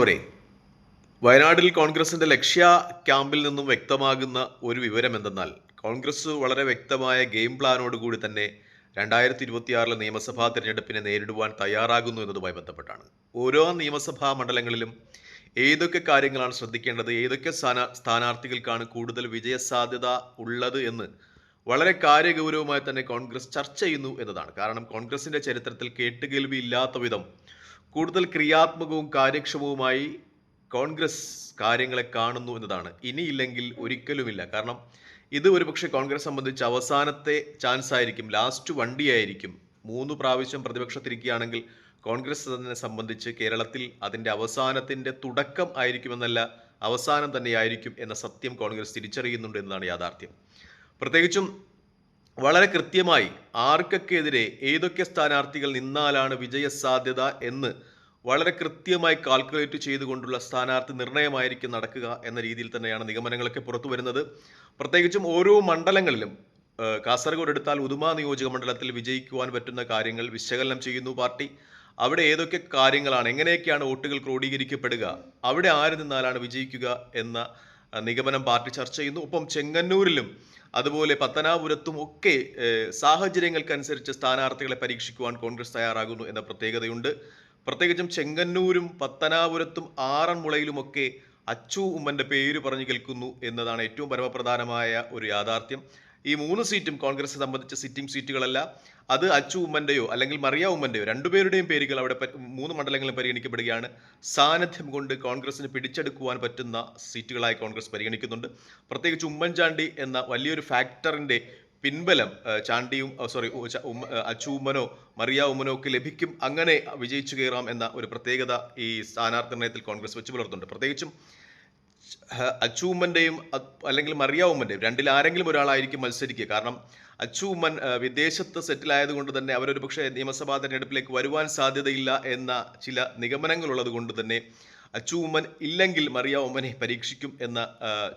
അവരെ വയനാട്ടിൽ കോൺഗ്രസിന്റെ ലക്ഷ്യ ക്യാമ്പിൽ നിന്നും വ്യക്തമാകുന്ന ഒരു വിവരം എന്തെന്നാൽ കോൺഗ്രസ് വളരെ വ്യക്തമായ ഗെയിം പ്ലാനോട് കൂടി തന്നെ രണ്ടായിരത്തി ഇരുപത്തിയാറിലെ നിയമസഭാ തിരഞ്ഞെടുപ്പിനെ നേരിടുവാൻ തയ്യാറാകുന്നു എന്നതുമായി ബന്ധപ്പെട്ടാണ്. ഓരോ നിയമസഭാ മണ്ഡലങ്ങളിലും ഏതൊക്കെ കാര്യങ്ങളാണ് ശ്രദ്ധിക്കേണ്ടത് ഏതൊക്കെ സ്ഥാന സ്ഥാനാർത്ഥികൾക്കാണ് കൂടുതൽ വിജയസാധ്യത ഉള്ളത് എന്ന് വളരെ കാര്യഗൗരവമായി തന്നെ കോൺഗ്രസ് ചർച്ച ചെയ്യുന്നു എന്നതാണ്. കാരണം കോൺഗ്രസിന്റെ ചരിത്രത്തിൽ കേട്ടുകേൾവി ഇല്ലാത്ത വിധം കൂടുതൽ ക്രിയാത്മകവും കാര്യക്ഷമവുമായി കോൺഗ്രസ് കാര്യങ്ങളെ കാണുന്നു എന്നതാണ്. ഇനിയില്ലെങ്കിൽ ഒരിക്കലുമില്ല. കാരണം ഇത് ഒരുപക്ഷെ കോൺഗ്രസ് സംബന്ധിച്ച് അവസാനത്തെ ചാൻസ് ആയിരിക്കും ലാസ്റ്റ് വണ്ടിയായിരിക്കും. മൂന്ന് പ്രാവശ്യം പ്രതിപക്ഷത്തിരിക്കുകയാണെങ്കിൽ കോൺഗ്രസ് തന്നെ സംബന്ധിച്ച് കേരളത്തിൽ അതിന്റെ അവസാനത്തിന്റെ തുടക്കം ആയിരിക്കുമെന്നല്ല അവസാനം തന്നെയായിരിക്കും എന്ന സത്യം കോൺഗ്രസ് തിരിച്ചറിയുന്നുണ്ട് എന്നതാണ് യാഥാർത്ഥ്യം. പ്രത്യേകിച്ചും വളരെ കൃത്യമായി ആർക്കൊക്കെ എതിരെ ഏതൊക്കെ സ്ഥാനാർത്ഥികൾ നിന്നാലാണ് വിജയസാധ്യത എന്ന് വളരെ കൃത്യമായി കാൽക്കുലേറ്റ് ചെയ്തുകൊണ്ടുള്ള സ്ഥാനാർത്ഥി നിർണയമായിരിക്കും നടക്കുക എന്ന രീതിയിൽ തന്നെയാണ് നിഗമനങ്ങളൊക്കെ പുറത്തു വരുന്നത്. പ്രത്യേകിച്ചും ഓരോ മണ്ഡലങ്ങളിലും കാസർഗോഡ് എടുത്താൽ ഉദുമ നിയോജക മണ്ഡലത്തിൽ വിജയിക്കുവാൻ പറ്റുന്ന കാര്യങ്ങൾ വിശകലനം ചെയ്യുന്നു പാർട്ടി. അവിടെ ഏതൊക്കെ കാര്യങ്ങളാണ് എങ്ങനെയൊക്കെയാണ് വോട്ടുകൾ ക്രോഡീകരിക്കപ്പെടുക അവിടെ ആര് നിന്നാലാണ് വിജയിക്കുക എന്ന നിഗമനം പാർട്ടി ചർച്ച ചെയ്യുന്നു. ഒപ്പം ചെങ്ങന്നൂരിലും അതുപോലെ പത്തനാപുരത്തും ഒക്കെ സാഹചര്യങ്ങൾക്കനുസരിച്ച് സ്ഥാനാർത്ഥികളെ പരീക്ഷിക്കുവാൻ കോൺഗ്രസ് തയ്യാറാകുന്നു എന്ന പ്രത്യേകതയുണ്ട്. പ്രത്യേകിച്ചും ചെങ്ങന്നൂരും പത്തനാപുരത്തും ആറന്മുളയിലുമൊക്കെ അച്ചു ഉമ്മന്റെ പേര് പറഞ്ഞു കേൾക്കുന്നു എന്നതാണ് ഏറ്റവും പരമപ്രധാനമായ ഒരു യാഥാർത്ഥ്യം. ഈ മൂന്ന് സീറ്റും കോൺഗ്രസ് സംബന്ധിച്ച സിറ്റിംഗ് സീറ്റുകളല്ല അത് അച്ചു ഉമ്മന്റെയോ അല്ലെങ്കിൽ മറിയ ഉമ്മന്റെയോ രണ്ടുപേരുടെയും പേരുകൾ അവിടെ മൂന്ന് മണ്ഡലങ്ങളിൽ പരിഗണിക്കപ്പെടുകയാണ്. സാന്നിധ്യം കൊണ്ട് കോൺഗ്രസിന് പിടിച്ചെടുക്കുവാൻ പറ്റുന്ന സീറ്റുകളായി കോൺഗ്രസ് പരിഗണിക്കുന്നുണ്ട്. പ്രത്യേകിച്ച് ഉമ്മൻചാണ്ടി എന്ന വലിയൊരു ഫാക്ടറിന്റെ പിൻബലം ചാണ്ടിയും സോറി അച്ചു ഉമ്മനോ മറിയ ഉമ്മനോ ഒക്കെ ലഭിക്കും. അങ്ങനെ വിജയിച്ചു കയറാം എന്ന ഒരു പ്രത്യേകത ഈ സ്ഥാനാർത്ഥി നിർണയത്തിൽ കോൺഗ്രസ് വെച്ച് പുലർത്തുന്നുണ്ട്. പ്രത്യേകിച്ചും ഹ- അച്ചു ഉമ്മന്റെയും അല്ലെങ്കിൽ മറിയ ഉമ്മന്റെയും രണ്ടിൽ ആരെങ്കിലും ഒരാളായിരിക്കും മത്സരിക്കുക. കാരണം അച്ചു ഉമ്മൻ വിദേശത്ത് സെറ്റിൽ ആയതുകൊണ്ട് തന്നെ അവരൊരു പക്ഷേ നിയമസഭാ തെരഞ്ഞെടുപ്പിലേക്ക് വരുവാൻ സാധ്യതയില്ല എന്ന ചില നിഗമനങ്ങളുള്ളത് കൊണ്ട് തന്നെ അച്ചു ഉമ്മൻ ഇല്ലെങ്കിൽ മറിയ ഉമ്മനെ പരീക്ഷിക്കും എന്ന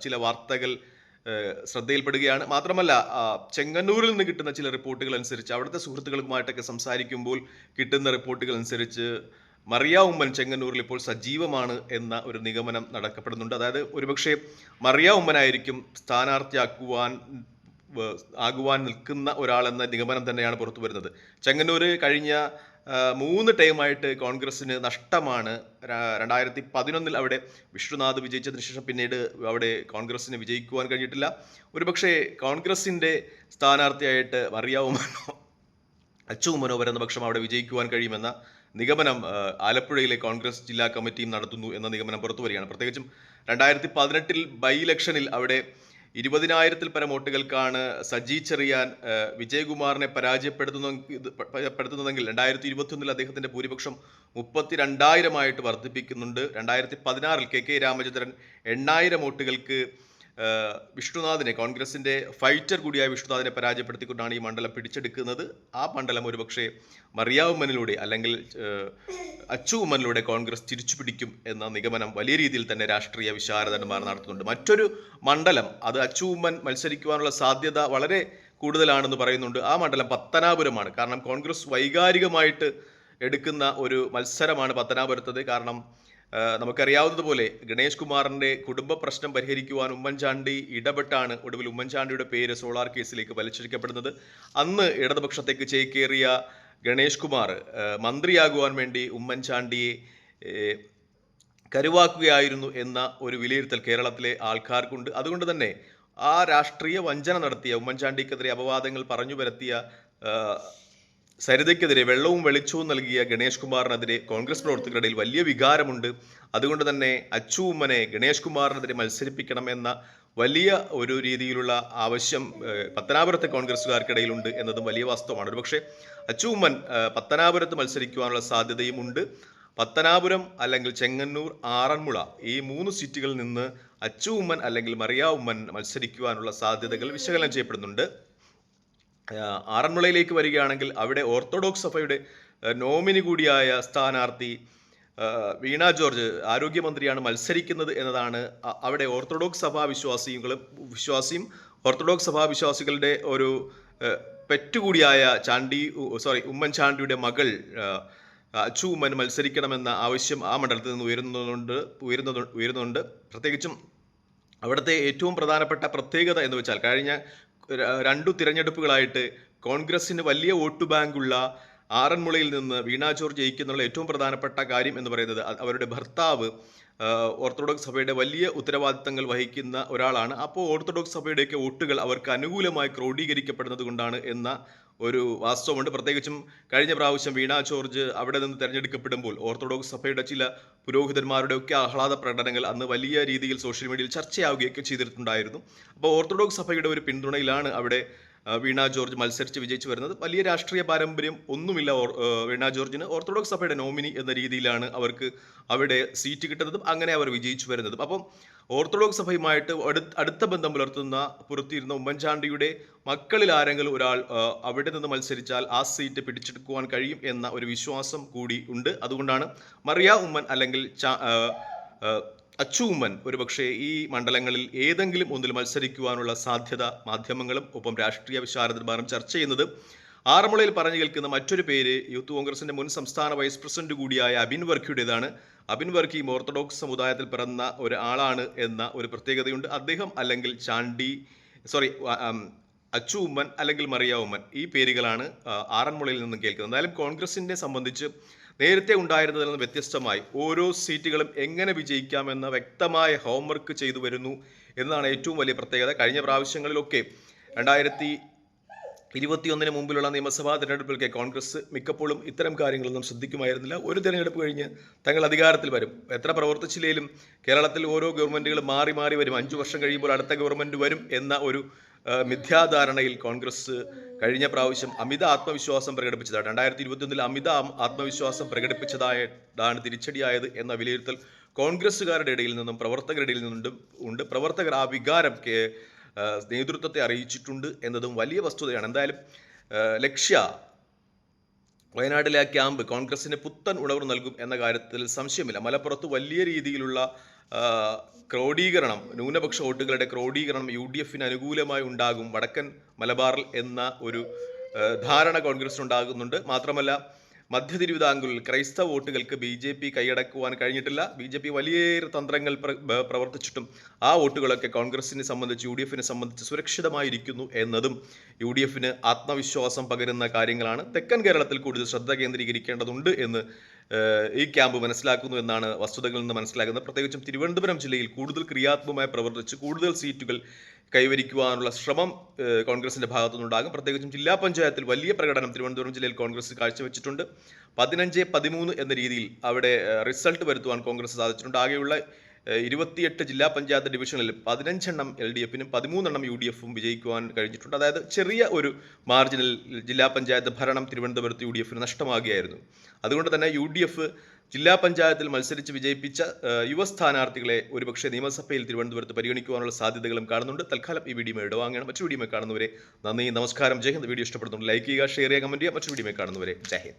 ചില വാർത്തകൾ ശ്രദ്ധയിൽപ്പെടുകയാണ്. മാത്രമല്ല ചെങ്ങന്നൂരിൽ നിന്ന് കിട്ടുന്ന ചില റിപ്പോർട്ടുകൾ അനുസരിച്ച് അവിടുത്തെ സുഹൃത്തുക്കളുമായിട്ടൊക്കെ സംസാരിക്കുമ്പോൾ കിട്ടുന്ന റിപ്പോർട്ടുകൾ അനുസരിച്ച് മറിയ ഉമ്മൻ ചെങ്ങന്നൂരിൽ ഇപ്പോൾ സജീവമാണ് എന്ന ഒരു നിഗമനം നടക്കപ്പെടുന്നുണ്ട്. അതായത് ഒരുപക്ഷെ മറിയ ഉമ്മനായിരിക്കും സ്ഥാനാർത്ഥിയാക്കുവാൻ ആകുവാൻ നിൽക്കുന്ന ഒരാളെന്ന നിഗമനം തന്നെയാണ് പുറത്തു വരുന്നത്. ചെങ്ങന്നൂർ കഴിഞ്ഞ മൂന്ന് ടൈമായിട്ട് കോൺഗ്രസിന് നഷ്ടമാണ്. രണ്ടായിരത്തി പതിനൊന്നിൽ അവിടെ വിഷ്ണുനാഥ് വിജയിച്ചതിന് ശേഷം പിന്നീട് അവിടെ കോൺഗ്രസിന് വിജയിക്കുവാൻ കഴിഞ്ഞിട്ടില്ല. ഒരുപക്ഷെ കോൺഗ്രസിന്റെ സ്ഥാനാർത്ഥിയായിട്ട് മറിയ അച്ചുമനോ വരുന്ന പക്ഷം അവിടെ വിജയിക്കുവാൻ കഴിയുമെന്ന നിഗമനം ആലപ്പുഴയിലെ കോൺഗ്രസ് ജില്ലാ കമ്മിറ്റിയും നടത്തുന്നു എന്ന നിഗമനം പുറത്തു വരികയാണ്. പ്രത്യേകിച്ചും രണ്ടായിരത്തി പതിനെട്ടിൽ ബൈ ഇലക്ഷനിൽ അവിടെ ഇരുപതിനായിരത്തിൽ പരം വോട്ടുകൾക്കാണ് സജി ചെറിയാൻ വിജയകുമാറിനെ പരാജയപ്പെടുത്തുന്നതെങ്കിൽ രണ്ടായിരത്തി ഇരുപത്തിയൊന്നിൽ അദ്ദേഹത്തിന്റെ ഭൂരിപക്ഷം മുപ്പത്തിരണ്ടായിരമായിട്ട് വർദ്ധിപ്പിക്കുന്നുണ്ട്. രണ്ടായിരത്തി പതിനാറിൽ കെ കെ രാമചന്ദ്രൻ എണ്ണായിരം വോട്ടുകൾക്ക് വിഷ്ണുനാഥിനെ കോൺഗ്രസിന്റെ ഫൈറ്റർ കൂടിയായ വിഷ്ണുനാഥിനെ പരാജയപ്പെടുത്തിക്കൊണ്ടാണ് ഈ മണ്ഡലം പിടിച്ചെടുക്കുന്നത്. ആ മണ്ഡലം ഒരുപക്ഷെ മറിയാവുമ്മനിലൂടെ അല്ലെങ്കിൽ അച്ചുവുമ്മനിലൂടെ കോൺഗ്രസ് തിരിച്ചു പിടിക്കും എന്ന നിഗമനം വലിയ രീതിയിൽ തന്നെ രാഷ്ട്രീയ വിശാരദന്മാർ നടത്തുന്നുണ്ട്. മറ്റൊരു മണ്ഡലം അത് അച്ചു ഉമ്മൻ മത്സരിക്കുവാനുള്ള സാധ്യത വളരെ കൂടുതലാണെന്ന് പറയുന്നുണ്ട്. ആ മണ്ഡലം പത്തനാപുരമാണ്. കാരണം കോൺഗ്രസ് വൈകാരികമായിട്ട് എടുക്കുന്ന ഒരു മത്സരമാണ് പത്തനാപുരത്തത്. കാരണം നമുക്കറിയാവുന്നതുപോലെ ഗണേഷ് കുമാറിന്റെ കുടുംബ പ്രശ്നം പരിഹരിക്കുവാൻ ഉമ്മൻചാണ്ടി ഇടപെട്ടാണ് ഒടുവിൽ ഉമ്മൻചാണ്ടിയുടെ പേര് സോളാർ കേസിലേക്ക് വലിച്ചിരിക്കപ്പെടുന്നത് അന്ന് ഇടതുപക്ഷത്തേക്ക് ചേക്കേറിയ ഗണേഷ് കുമാർ മന്ത്രിയാകുവാൻ വേണ്ടി ഉമ്മൻചാണ്ടിയെ കരുവാക്കുകയായിരുന്നു എന്ന ഒരു വിലയിരുത്തൽ കേരളത്തിലെ ആൾക്കാർക്കുണ്ട്. അതുകൊണ്ട് തന്നെ ആ രാഷ്ട്രീയ വഞ്ചന നടത്തിയ ഉമ്മൻചാണ്ടിക്കെതിരെ അപവാദങ്ങൾ പറഞ്ഞു വരുത്തിയ സരിതയ്ക്കെതിരെ വെള്ളവും വെളിച്ചവും നൽകിയ ഗണേഷ് കുമാറിനെതിരെ കോൺഗ്രസ് പ്രവർത്തകരുടെ വലിയ വികാരമുണ്ട്. അതുകൊണ്ട് തന്നെ അച്ചു ഉമ്മനെ ഗണേഷ് കുമാറിനെതിരെ മത്സരിപ്പിക്കണം എന്ന വലിയ ഒരു രീതിയിലുള്ള ആവശ്യം പത്തനാപുരത്തെ കോൺഗ്രസ്സുകാർക്കിടയിലുണ്ട് എന്നതും വലിയ വാസ്തവമാണ്. ഒരുപക്ഷെ അച്ചു ഉമ്മൻ പത്തനാപുരത്ത് മത്സരിക്കുവാനുള്ള സാധ്യതയും ഉണ്ട്. പത്തനാപുരം അല്ലെങ്കിൽ ചെങ്ങന്നൂർ ആറന്മുള ഈ മൂന്ന് സീറ്റുകളിൽ നിന്ന് അച്ചു ഉമ്മൻ അല്ലെങ്കിൽ മറിയ ഉമ്മൻ മത്സരിക്കുവാനുള്ള സാധ്യതകൾ വിശകലനം ചെയ്യപ്പെടുന്നുണ്ട്. ആറന്മുളയിലേക്ക് വരികയാണെങ്കിൽ അവിടെ ഓർത്തഡോക്സ് സഭയുടെ നോമിനി കൂടിയായ സ്ഥാനാർത്ഥി വീണ ജോർജ് ആരോഗ്യമന്ത്രിയാണ് മത്സരിക്കുന്നത് എന്നതാണ് അവിടെ ഓർത്തഡോക്സ് സഭാ വിശ്വാസികളും വിശ്വാസിയും ഓർത്തഡോക്സ് സഭാ വിശ്വാസികളുടെ ഒരു പെറ്റുകൂടിയായ ചാണ്ടി സോറി ഉമ്മൻചാണ്ടിയുടെ മകൾ അച്ചു ഉമ്മൻ മത്സരിക്കണമെന്ന ആവശ്യം ആ മണ്ഡലത്തിൽ നിന്ന് ഉയരുന്നതുകൊണ്ട് ഉയരുന്നത് ഉയരുന്നുണ്ട്. പ്രത്യേകിച്ചും അവിടുത്തെ ഏറ്റവും പ്രധാനപ്പെട്ട പ്രത്യേകത എന്ന് വെച്ചാൽ കഴിഞ്ഞ രണ്ടു തിരഞ്ഞെടുപ്പുകളായിട്ട് കോൺഗ്രസിന് വലിയ വോട്ട് ബാങ്കുള്ള ആറന്മുളയിൽ നിന്ന് വീണ ജോർജ് ജയിക്കുന്നുള്ള ഏറ്റവും പ്രധാനപ്പെട്ട കാര്യം എന്ന് പറയുന്നത് അവരുടെ ഭർത്താവ് ഓർത്തഡോക്സ് സഭയുടെ വലിയ ഉത്തരവാദിത്തങ്ങൾ വഹിക്കുന്ന ഒരാളാണ്. അപ്പോൾ ഓർത്തഡോക്സ് സഭയുടെയൊക്കെ വോട്ടുകൾ അവർക്ക് അനുകൂലമായി ക്രോഡീകരിക്കപ്പെടുന്നത് കൊണ്ടാണ് എന്ന ഒരു വാസ്തവമുണ്ട്. പ്രത്യേകിച്ചും കഴിഞ്ഞ പ്രാവശ്യം വീണ ജോർജ് അവിടെ നിന്ന് തിരഞ്ഞെടുക്കപ്പെടുമ്പോൾ ഓർത്തഡോക്സ് സഭയുടെ ചില പുരോഹിതന്മാരുടെയൊക്കെ ആഹ്ലാദ പ്രകടനങ്ങൾ അന്ന് വലിയ രീതിയിൽ സോഷ്യൽ മീഡിയയിൽ ചർച്ചയാവുകയൊക്കെ ചെയ്തിട്ടുണ്ടായിരുന്നു. അപ്പോൾ ഓർത്തഡോക്സ് സഭയുടെ ഒരു പിന്തുണയിലാണ് അവിടെ വീണ ജോർജ് മത്സരിച്ച് വിജയിച്ചു വരുന്നത്. വലിയ രാഷ്ട്രീയ പാരമ്പര്യം ഒന്നുമില്ല വീണ ജോർജിന്. ഓർത്തഡോക്സ് സഭയുടെ നോമിനി എന്ന രീതിയിലാണ് അവർക്ക് അവിടെ സീറ്റ് കിട്ടുന്നതും അങ്ങനെ അവർ വിജയിച്ചു വരുന്നതും. അപ്പം ഓർത്തഡോക്സ് സഭയുമായിട്ട് അടുത്ത ബന്ധം പുലർത്തുന്ന പുറത്തിരുന്ന ഉമ്മൻചാണ്ടിയുടെ മക്കളിൽ ആരെങ്കിലും ഒരാൾ അവിടെ നിന്ന് മത്സരിച്ചാൽ ആ സീറ്റ് പിടിച്ചെടുക്കുവാൻ കഴിയും എന്ന ഒരു വിശ്വാസം കൂടി ഉണ്ട്. അതുകൊണ്ടാണ് മറിയ ഉമ്മൻ അല്ലെങ്കിൽ ചാ- ആ, ആ, അച്ചു ഉമ്മൻ ഒരുപക്ഷെ ഈ മണ്ഡലങ്ങളിൽ ഏതെങ്കിലും ഒന്നിൽ മത്സരിക്കുവാനുള്ള സാധ്യത മാധ്യമങ്ങളും ഒപ്പം രാഷ്ട്രീയ വിശാരദന്മാരും ചർച്ച ചെയ്യുന്നത് ആറന്മുളയിൽ പറഞ്ഞു കേൾക്കുന്ന മറ്റൊരു പേര് യൂത്ത് കോൺഗ്രസിന്റെ മുൻ സംസ്ഥാന വൈസ് പ്രസിഡന്റ് കൂടിയായ അബിൻ വർക്കിയുടേതാണ്. അബിൻ വർക്കി ഓർത്തഡോക്സ് സമുദായത്തിൽ പിറന്ന ഒരാളാണ് എന്ന ഒരു പ്രത്യേകതയുണ്ട്. അദ്ദേഹം അല്ലെങ്കിൽ ചാണ്ടി സോറി അച്ചു ഉമ്മൻ അല്ലെങ്കിൽ മറിയ ഉമ്മൻ ഈ പേരുകളാണ് ആറന്മുളയിൽ നിന്നും കേൾക്കുന്നത്. എന്തായാലും കോൺഗ്രസിനെ സംബന്ധിച്ച് നേരത്തെ ഉണ്ടായിരുന്നതിൽ നിന്ന് വ്യത്യസ്തമായി ഓരോ സീറ്റുകളും എങ്ങനെ വിജയിക്കാമെന്ന വ്യക്തമായ ഹോംവർക്ക് ചെയ്തു വരുന്നു എന്നതാണ് ഏറ്റവും വലിയ പ്രത്യേകത. കഴിഞ്ഞ പ്രാവശ്യങ്ങളിലൊക്കെ രണ്ടായിരത്തി ഇരുപത്തിയൊന്നിന് മുമ്പിലുള്ള നിയമസഭാ തെരഞ്ഞെടുപ്പിലൊക്കെ കോൺഗ്രസ് മിക്കപ്പോഴും ഇത്തരം കാര്യങ്ങളൊന്നും ശ്രദ്ധിക്കുമായിരുന്നില്ല. ഒരു തിരഞ്ഞെടുപ്പ് കഴിഞ്ഞ് തങ്ങൾ അധികാരത്തിൽ വരും. എത്ര പ്രവർത്തിച്ചില്ലെങ്കിലും കേരളത്തിൽ ഓരോ ഗവൺമെന്റുകൾ മാറി മാറി വരും. അഞ്ചു വർഷം കഴിയുമ്പോൾ അടുത്ത ഗവൺമെന്റ് വരും എന്ന ഒരു മിഥ്യാധാരണയിൽ കോൺഗ്രസ് കഴിഞ്ഞ പ്രാവശ്യം അമിത ആത്മവിശ്വാസം പ്രകടിപ്പിച്ചതാണ്. രണ്ടായിരത്തി ഇരുപത്തിയൊന്നിൽ അമിത ആത്മവിശ്വാസം പ്രകടിപ്പിച്ചതായിട്ടാണ് തിരിച്ചടിയായത് എന്ന വിലയിരുത്തൽ കോൺഗ്രസ്സുകാരുടെ ഇടയിൽ നിന്നും പ്രവർത്തകരുടെ ഇടയിൽ നിന്നും ഉണ്ട് പ്രവർത്തകർ ആ വികാരം നേതൃത്വത്തെ അറിയിച്ചിട്ടുണ്ട് എന്നതും വലിയ വസ്തുതയാണ്. എന്തായാലും ലക്ഷ്യ വയനാട്ടിലെ ആ ക്യാമ്പ് കോൺഗ്രസിന് പുത്തൻ ഉണർവ് നൽകും എന്ന കാര്യത്തിൽ സംശയമില്ല. മലപ്പുറത്ത് വലിയ രീതിയിലുള്ള ക്രോഡീകരണം ന്യൂനപക്ഷ വോട്ടുകളുടെ ക്രോഡീകരണം യു ഡി എഫിന് അനുകൂലമായി ഉണ്ടാകും വടക്കൻ മലബാറിൽ എന്ന ഒരു ധാരണ കോൺഗ്രസ് ഉണ്ടാകുന്നുണ്ട് മാത്രമല്ല മധ്യ തിരുവിതാംകൂറിൽ ക്രൈസ്തവ വോട്ടുകൾക്ക് ബി ജെ പി കൈയടക്കുവാൻ കഴിഞ്ഞിട്ടില്ല. ബി ജെ പി വലിയേറെ തന്ത്രങ്ങൾ പ്രവർത്തിച്ചിട്ടും ആ വോട്ടുകളൊക്കെ കോൺഗ്രസിനെ സംബന്ധിച്ച് യു ഡി എഫിനെ സംബന്ധിച്ച് സുരക്ഷിതമായിരിക്കുന്നു എന്നതും യു ഡി എഫിന് ആത്മവിശ്വാസം പകരുന്ന കാര്യങ്ങളാണ്. തെക്കൻ കേരളത്തിൽ കൂടുതൽ ശ്രദ്ധ കേന്ദ്രീകരിക്കേണ്ടതുണ്ട് എന്ന് ഈ ക്യാമ്പ് മനസ്സിലാക്കുന്നു എന്നാണ് വസ്തുതകളിൽ നിന്ന് മനസ്സിലാക്കുന്നത് പ്രത്യേകിച്ചും തിരുവനന്തപുരം ജില്ലയിൽ കൂടുതൽ ക്രിയാത്മകമായി പ്രവർത്തിച്ച് കൂടുതൽ സീറ്റുകൾ കൈവരിക്കുവാനുള്ള ശ്രമം കോൺഗ്രസിന്റെ ഭാഗത്തുനിന്നുണ്ടാകും. പ്രത്യേകിച്ചും ജില്ലാ പഞ്ചായത്തിൽ വലിയ പ്രകടനം തിരുവനന്തപുരം ജില്ലയിൽ കോൺഗ്രസ് കാഴ്ചവെച്ചിട്ടുണ്ട്. പതിനഞ്ച് പതിമൂന്ന് എന്ന രീതിയിൽ അവിടെ റിസൾട്ട് വരുത്തുവാൻ കോൺഗ്രസ് സാധിച്ചിട്ടുണ്ട്. ആകെയുള്ള ഇരുപത്തിയെട്ട് ജില്ലാ പഞ്ചായത്ത് ഡിവിഷനിൽ പതിനഞ്ചെണ്ണം എൽ ഡി എഫിനും പതിമൂന്നെണ്ണം യു ഡി എഫും വിജയിക്കുവാൻ കഴിഞ്ഞിട്ടുണ്ട്. അതായത് ചെറിയ ഒരു മാർജിനിൽ ജില്ലാ പഞ്ചായത്ത് ഭരണം തിരുവനന്തപുരത്ത് യു ഡി എഫിന് നഷ്ടമാകുകയായിരുന്നു. അതുകൊണ്ട് തന്നെ യു ഡി എഫ് ജില്ലാ പഞ്ചായത്തിൽ മത്സരിച്ച് വിജയിപ്പിച്ച യുവ സ്ഥാനാർത്ഥികളെ ഒരുപക്ഷെ നിയമസഭയിൽ തിരുവനന്തപുരത്ത് പരിഗണിക്കുവാനുള്ള സാധ്യതകളും കാണുന്നുണ്ട്. തൽക്കാലം ഈ വീഡിയോ ഇടവാങ്ങണം മറ്റു വീഡിയോ കാണുന്നവരെ നന്ദി നമസ്കാരം. ജയ് വീഡിയോ ഇഷ്ടപ്പെടുന്നുണ്ട് ലൈക്ക് ചെയ്യുക ഷെയർ ചെയ്യുക കമന്റ് ചെയ്യുക. മറ്റു വീഡിയോ കാണുന്നവരെ ജയ്